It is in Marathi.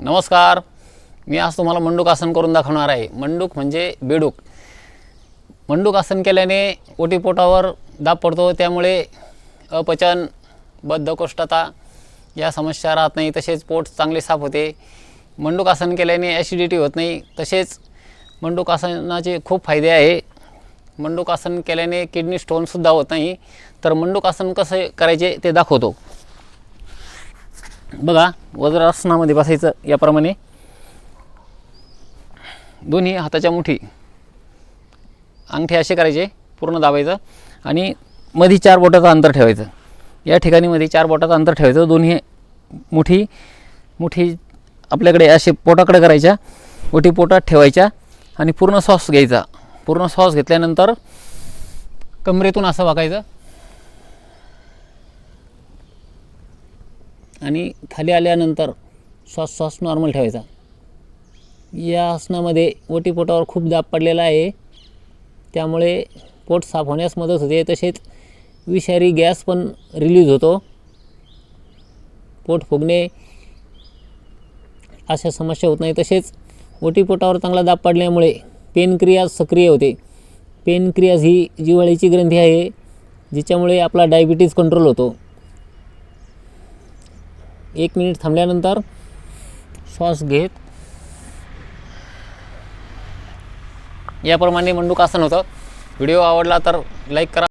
नमस्कार. मी आज तुम्हाला मंडूक आसन करून दाखवणार आहे. मंडूक म्हणजे बेडूक. मंडूक आसन केल्याने ओटीपोटावर दाब पडतो त्यामुळे अपचन बद्धकोष्ठता या समस्या राहत नाही तसेच पोट चांगले साफ होते. मंडूक आसन केल्याने ॲसिडिटी होत नाही तसेच मंडूक आसनाचे खूप फायदे आहे. मंडूक आसन केल्याने किडनी स्टोनसुद्धा होत नाही. तर मंडूक आसन कसे करायचे ते दाखवतो. बघा वज्रासनामध्ये बसायचं याप्रमाणे. दोन्ही हाताच्या मुठी अंगठे असे करायचे पूर्ण दाबायचं आणि मधी चार बोटाचं अंतर ठेवायचं. या ठिकाणी मध्ये चार बोटाचं अंतर ठेवायचं. दोन्ही मुठी मुठी आपल्याकडे असे पोटाकडे करायच्या ओटी पोटात ठेवायच्या आणि पूर्ण सॉस घ्यायचा. पूर्ण सॉस घेतल्यानंतर कमरेतून असं वाकायचं. आणि खाली आल्यानंतर श्वास श्वास नॉर्मल ठेवायचा. या आसनामध्ये ओटीपोटावर खूप दाब पडलेला आहे. त्यामुळे पोट साफ होण्यास मदत होते. तसेच विषारी गॅस पण रिलीज होतो. पोट फुगणे अशा समस्या होत नाही. तसेच ओटीपोटावर चांगला दाब पडल्यामुळे पेनक्रियाज सक्रिय होते. पेनक्रियाज ही जिव्हाळीची ग्रंथी आहे जिच्यामुळे आपला डायबिटीज कंट्रोल होतो. एक मिनिट थांबल्यानंतर श्वास घेत. याप्रमाणे मंडूक आसन होतं. व्हिडिओ आवडला तर लाईक करा.